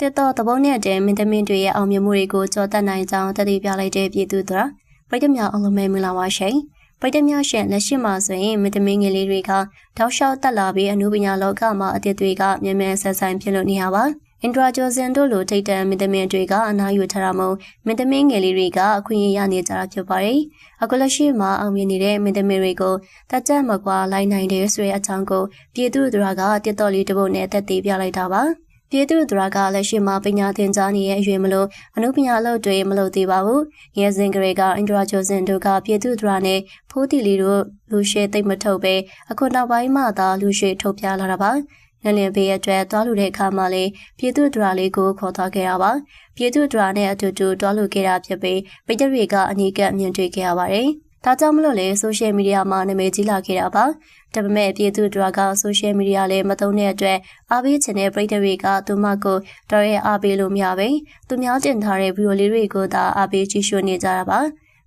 တစ်တော်သဘောနဲ့တည်းမင်းသမင်းတွေရဲ့အောင်မြင်မှုတွေကိုကြော်တက်နိုင်ကြောင်းတတိပြလိုက်တဲ့ပြည်သူတို့ပရိသတ်များအောင်လုံးမဲမင်္ဂလာပါရှင်ပရိသတ်များရှင်လက်ရှိမှာဆိုရင်မင်းသမင်းငယ်လေးတွေကတောက်လျှောက်တက်လာပြီးအမှုပညာလောကမှာအသစ်တွေကမြန်မြန်ဆက်ဆိုင်ဖြစ်လို့နေရပါအင်ဒရာဂျိုဇန်တို့လိုထိတ်တန့်မင်းသမင်းတွေကအနားယူထားတာမို့မင်းသမင်းငယ်လေးတွေကအခွင့်အရေးရနေကြတာဖြစ်ပါတယ်။အခုလက်ရှိမှာအောင်မြင်နေတဲ့မင်းသမင်းတွေကိုတကြက်မကွာလိုက်နိုင်တဲ့ဆိုတဲ့အကြောင်းကိုပြည်သူတို့ကတစ်တော်လေးတစ်ပုတ်နဲ့တက်သေးပြလိုက်တာပါ။ ပြည်သူတို့ကလက်ရှိမှာပညာသင်ကြားနေတဲ့အရွယ်မလို့အမှုပညာလုပ်တွေမလုပ်သေးပါဘူး။ရဲစင်ကလေးကအင်ဒရာဂျိုဇန်တို့ကပြည်သူတို့နဲ့ဖိုးတီလီတို့လူရှေသိမ့်မထုတ်ပဲအခုနောက်ပိုင်းမှသာလူရှေထုတ်ပြလာတာပါ။ငလင်ဘေးအတွက်တွားလူတဲ့အခါမှာလေပြည်သူဒရာလေးကိုခေါ်သွားခဲ့တာပါပြည်သူဒရာနဲ့အတူတူတွားလူခဲ့တာဖြစ်ပြီးပိတရီကအနီးကပ်မြင်တွေ့ခဲ့ရပါတယ် ဒါကြောင့်မလို့လေဆိုရှယ်မီဒီယာမှာနာမည်ကြီးလာခဲ့တာပါဒါပေမဲ့ပြည်သူဒရာကဆိုရှယ်မီဒီယာလည်းမသုံးတဲ့အတွက်အားပေးချင်တဲ့ပရိသတ်တွေကသူမကိုတော်ရဲ့အားပေးလို့မရပဲသူများတင်ထားတဲ့ဗီဒီယိုလေးတွေကိုသာအားပေးကြည့်ရှုနေကြတာပါ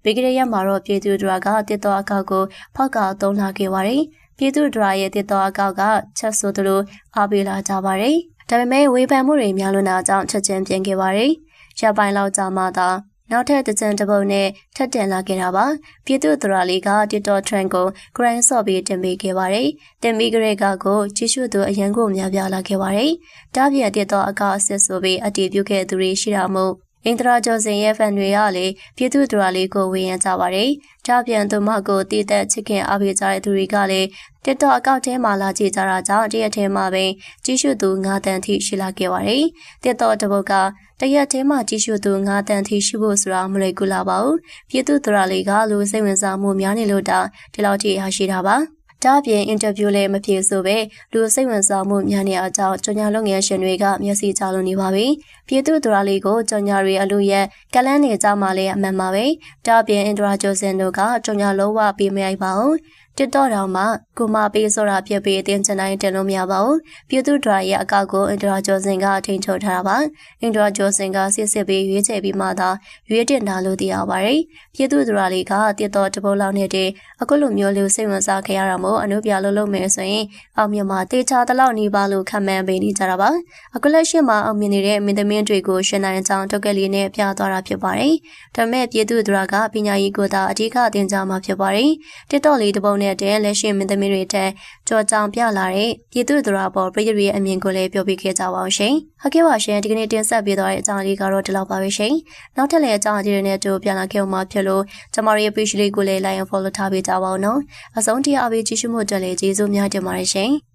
ဗီဂရီယာမှာတော့ပြည်သူဒရာကတစ်တော်အကောက်ကိုဖောက်ကသုံးလာခဲ့ပါတယ်ပြည်သူဒရာရဲ့တစ်တော်အကောက်ကချက်ဆိုသလိုအားပေးလာကြပါတယ်။ဒါပေမဲ့ဝေဖန်မှုတွေများလွန်းတာကြောင့်ချက်ချင်းပြင်ခဲ့ပါတယ်။ရပိုင်းလောက်ကြာမှသာ နောက်ထပ်တကြံတပုတ်နဲ့ထပ်တင်လာခဲ့တာပါပြည်သူ့သရလေးက TikTok trend ကို grand ဆော့ပြီးတင်ပေးခဲ့ပါတယ်တင်ပြီးကြတဲ့ကကိုကြည့်ရှုသူအရန်ကိုများပြားလာခဲ့ပါတယ်တားပြတဲ့တော့အကောက်အစစ်ဆိုပြီးအတည်ပြုခဲ့သူတွေရှိတာမို့ အင်ဒရာကျော်စင်ရဲ့ဖန်တွေကလည်းပြည်သူ့ဒရာလေးကိုဝေယံကြပါတယ်။ဒါပြန်သူမကိုတည်သက်ချစ်ခင်အားပေးကြတဲ့သူတွေကလည်း TikTok အကောင့်ထဲမှာလာကြည့်ကြတာကြောင့်တရက်ထဲမှာပဲကြီးစုသူ9တန်ထိရှိလာခဲ့ပါတယ်။ TikTok တပုတ်ကတရက်ထဲမှာကြီးစုသူ9တန်ထိရှိဖို့ဆိုတာမလွယ်ကူလာပါဘူး။ပြည်သူ့ဒရာလေးကလူစိတ်ဝင်စားမှုများနေလို့တာဒီလောက်ထိရရှိတာပါ။ ဒါအပြင်အင်တာဗျူးလည်းမဖြေဆိုပဲလူစိတ်ဝင်စားမှုများနေအကြောင်းကြော်ညာလုပ်ငန်းရှင်တွေကမျက်စိချလို့နေပါပြီ။ပြည်သူသူရလေးကိုကြော်ညာတွေအလို့ရကလန်းနေကြမှာလည်းအမှန်ပါပဲ။ဒါအပြင်အင်ဒရာဂျိုစင်တို့ကကြော်ညာလုံးဝပေးမရိုက်ပါဘူး။ တစ်တော့တောင်မှကိုမပေးဆိုတာဖြစ်ပြီးအတင်းချင်တိုင်းတင်လို့မရပါဘူးပြည်သူဒရာရဲ့အကောက်ကိုအင်ဒရာဂျိုစင်ကအထိန်ချုပ်ထားတာပါအင်ဒရာဂျိုစင်ကစစ်စစ်ပြီးရွေးချယ်ပြီးမှသာရွေးတင်တာလို့သိရပါတယ်ပြည်သူဒရာလေးကတစ်တော့တပုတ်လောက်နဲ့တည်းအခုလိုမျိုးလေးစိတ်ဝင်စားခဲ့ရတာမို့အနုပြလို့လုပ်မယ်ဆိုရင်အောင်မြင်မှာတေချာတလောက်နေပါလို့ခံမှန်းပေးနေကြတာပါအခုလက်ရှိမှာအောင်မြင်နေတဲ့မင်းသမင်းတွေကိုရှင်နိုင်ကြောင်းတုတ်ကလေးနဲ့ပြသွားတာဖြစ်ပါတယ်ဒါပေမဲ့ပြည်သူဒရာကပညာရေးကိုသာအဓိကသင်ကြားမှာဖြစ်ပါတယ်တစ်တော့လေးတပုတ်နဲ့တဲ့လက်ရှိမင်းသမီးတွေတက်ကြော်ကြောင်ပြလာတဲ့ပြည်သူသူတော်ပေါ်ပြည်သူရဲ့အမြင်ကိုလည်းပြောပြခဲ့ကြပါအောင်ရှင်။ဟုတ်ကဲ့ပါရှင်ဒီကနေ့တင်ဆက်ပေးသွားတဲ့အကြောင်းလေးကတော့ဒီလောက်ပါပဲရှင်။နောက်ထပ်လည်းအကြောင်းအကြီးတွေနဲ့တူပြန်လာခဲ့မှာဖြစ်လို့ကျမတို့ရဲ့ page လေးကိုလည်း like and follow ထားပေးကြပါဦးနော်။အဆုံးထိအားပေးကြည့်ရှုမှုအတွက်လည်းကျေးဇူးများတင်ပါတယ်ရှင်။